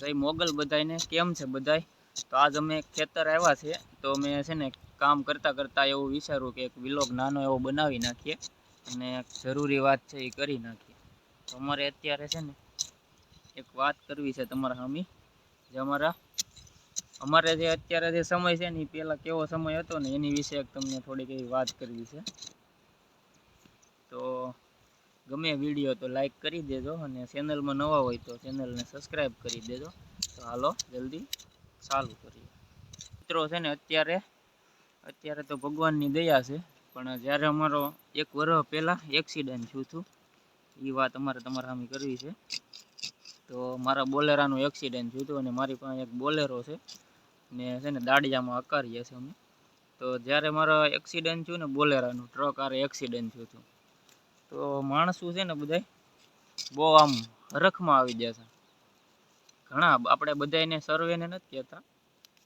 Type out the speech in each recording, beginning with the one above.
જય મોગલ બધાને કેમ છે બધાય? તો આજ અમે ખેતર આવ્યા છે, તો અમે છે ને કામ કરતાં કરતાં એવું વિચાર્યું કે એક વિલોગ નાનો એવો બનાવી નાખીએ અને જરૂરી વાત છે એ કરી નાખીએ. તો અમારે અત્યારે છે ને એક વાત કરવી છે તમારા હામી જે અમારા, અમારે જે અત્યારે જે સમય છે ને એ પહેલાં કેવો સમય હતો ને એની વિશે એક તમને થોડીક એવી વાત કરવી છે. ગમે વીડિયો તો લાઈક કરી દેજો અને ચેનલમાં નવા હોય તો ચેનલને સબસ્ક્રાઈબ કરી દેજો. તો હાલો, જલ્દી ચાલુ કરીએ. મિત્રો છે ને, અત્યારે અત્યારે તો ભગવાનની દયા છે, પણ જ્યારે અમારો એક વર્ષ પહેલાં એક્સિડન્ટ થયું હતું એ વાત અમારે તમારા સામે કરવી છે. તો મારા બોલેરાનું એક્સિડન્ટ થયું હતું અને મારી પાસે એક બોલેરો છે ને છે ને દાડિયામાં હકારીએ છીએ અમે. તો જ્યારે મારો એક્સિડન્ટ થયું ને, બોલેરાનું ટ્રક આરે એક્સિડન્ટ થયું હતું. તો માણસો છે ને બધા બહુ આમ હરખમાં આવી ગયા છે. ઘણા આપણે બધાને સર્વેને નથી કહેતા,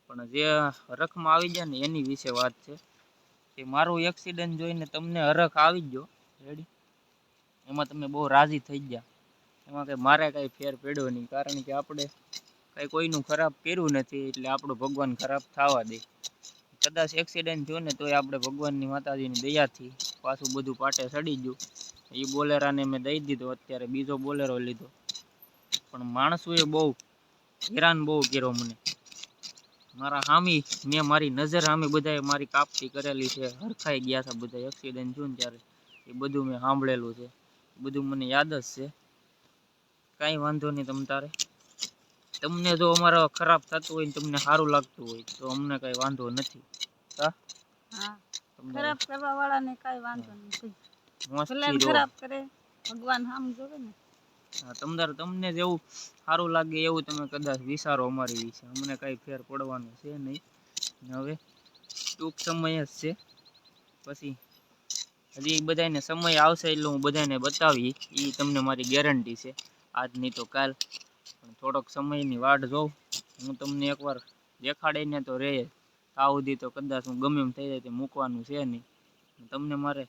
પણ જે હરખમાં આવી ગયા ને એની વિશે વાત છે. કે મારું એક્સિડન્ટ જોઈને તમને હરખ આવી ગયો. રેડી એમાં તમે બહુ રાજી થઈ ગયા. એમાં કંઈ મારે કાંઈ ફેર પડ્યો નહીં, કારણ કે આપણે કાંઈ કોઈનું ખરાબ કર્યું નથી, એટલે આપણું ભગવાન ખરાબ થવા દે. કદાચ એક્સિડન્ટ થયો ને તોય આપણે ભગવાનની માતાજીની દયાથી પાછું બધું પાટે ચડી ગયું. એ બોલેરાને મેં દઈ દીધો અત્યારે બીજો બોલેરો લીધો. પણ માણસોએ બહુ હેરાન બહુ કર્યો મને. મારા હામી મેં મારી નજર સામે બધાએ મારી કાપતી કરેલી છે. હરખાઈ ગયા હતા બધા એક્સિડન્ટ થયું ને ત્યારે. એ બધું મેં સાંભળેલું છે. બધું મને યાદ જ છે. કાંઈ વાંધો નહીં તમ તારે. તમને જો અમારો ખરાબ થતું હોય ને તમને સારું લાગતું હોય તો અમને કાંઈ વાંધો નથી. હા. હા ખરાબ કરવા વાળાને કાંઈ વાંધો નથી. ભલે મોજથી એમ રહો. ખરાબ કરે ભગવાન સામ જોવે ને. હા, તમને જેવું સારું લાગે એવું તમે કદાચ વિચારો અમારી વિશે. અમને કાંઈ ફેર પડવાનું છે નહીં. હવે ટૂંક સમય જ છે. પછી હજી બધાને સમય આવશે એટલે હું બધાને બતાવી એ તમને મારી ગેરંટી છે. આજની તો કાલ. પણ થોડોક સમયની વાટ જોઉં. હું તમને એકવાર દેખાડીને તો રહે. આ સુધી તો કદાચ હું ગમે એમ થઈ જાય તે મૂકવાનું છે નહીં. તમને મારે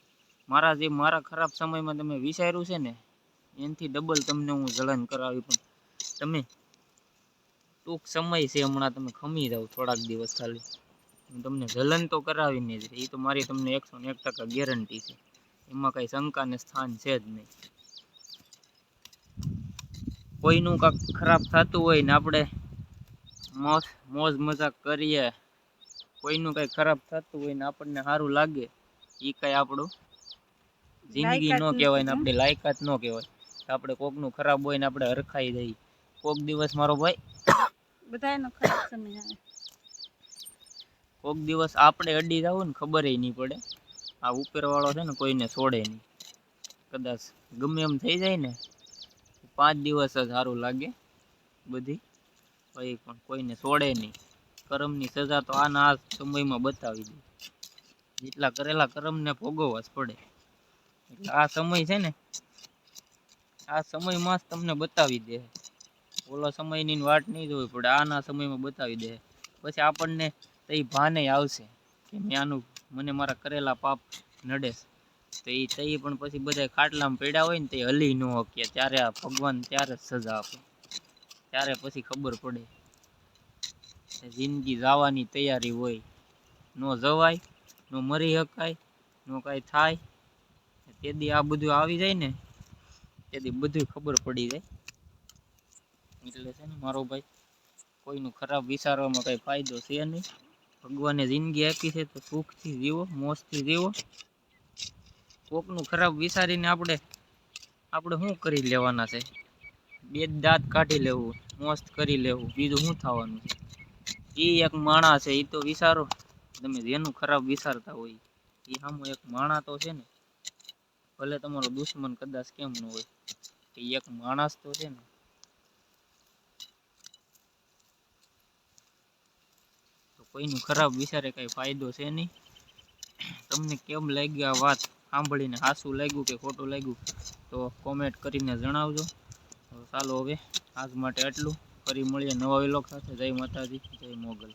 મારા જે મારા ખરાબ સમયમાં તમે વિચાર્યું છે ને, એનાથી ડબલ તમને હું જલન કરાવી પણ તમે ટૂંક સમય છે હમણાં તમે ખમી જાઓ થોડાક દિવસ ખાલી. હું તમને જલન તો કરાવીને જ એ તો મારી તમને એકસો ને એક ટકા ગેરંટી છે. એમાં કાંઈ શંકાને સ્થાન છે જ નહીં. કોઈનું કાંક ખરાબ થતું હોય ને આપણે મોજ મોજ મજાક કરીએ, કોઈનું કાંઈ ખરાબ થતું હોય ને આપણને સારું લાગે એ કાંઈ આપણું જિંદગી ન કહેવાય ને આપણી લાયકાત ન કહેવાય. આપણે કોકનું ખરાબ હોય ને આપણે હરખાઈ જઈએ કોક દિવસ મારો ભાઈ બધાનો ખરાબ સમય આવે. કોક દિવસ આપણે અડી જાવ ને ખબર નહીં પડે. આ ઉપરવાળો છે ને કોઈને છોડે નહીં. કદાચ ગમે એમ થઈ જાય ને પાંચ દિવસ જ સારું લાગે બધી. પછી પણ કોઈને છોડે નહીં. કરમની સજા તો આના આ સમયમાં બતાવી દે. જેટલા કરેલા કરમને ભોગવવા જ પડે. આ સમય છે ને, આ સમયમાં જ તમને બતાવી દે. ઓલો સમયની વાટ નહીં જોવી પડે, આના સમયમાં બતાવી દે. પછી આપણને તો એ ભાને આવશે કે મેં આનું, મને મારા કરેલા પાપ નડે તો એ તઈ પણ પછી બધા ખાટલામાં પડ્યા હોય ને તે હલી ન શકે ત્યારે આ ભગવાન ત્યારે જ સજા આપે. ત્યારે પછી ખબર પડે જિંદગી જવાની તૈયારી હોય. ન જવાય, ન મરી શકાય, ન કાંઈ થાય. તેથી આ બધું આવી જાય ને તેથી બધું ખબર પડી જાય. એટલે છે ને મારો ભાઈ કોઈનું ખરાબ વિચારવામાં કઈ ફાયદો છે નહીં. ભગવાને જિંદગી આપી છે તો સુખથી જીવો, મોજથી જીવો. કોકનું ખરાબ વિચારીને આપણે આપણે શું કરી લેવાના છે? બે દાંત કાઢી લેવું મોસ્ત કરી લેવું, બીજું શું થવાનું છે? એ એક માણા છે એ તો વિચારો. તમે જેનું ખરાબ વિચારતા હોય એ સામો એક માણા તો છે ને ભલે તમારો દુશ્મન કદાચ કેમ ન હોય એક માણસ તો છે ને. તો કોઈનું ખરાબ વિચારે કઈ ફાયદો છે નહીં. તમને કેમ લાગ્યું આ વાત? સાંભળીને સાચું લાગ્યું કે ખોટું લાગ્યું? તો કોમેન્ટ કરીને જણાવજો. તો ચાલો હવે, આજ માટે આટલું. ફરી મળીએ નવા વિલોક સાથે. જય માતાજી, જય મોગલ.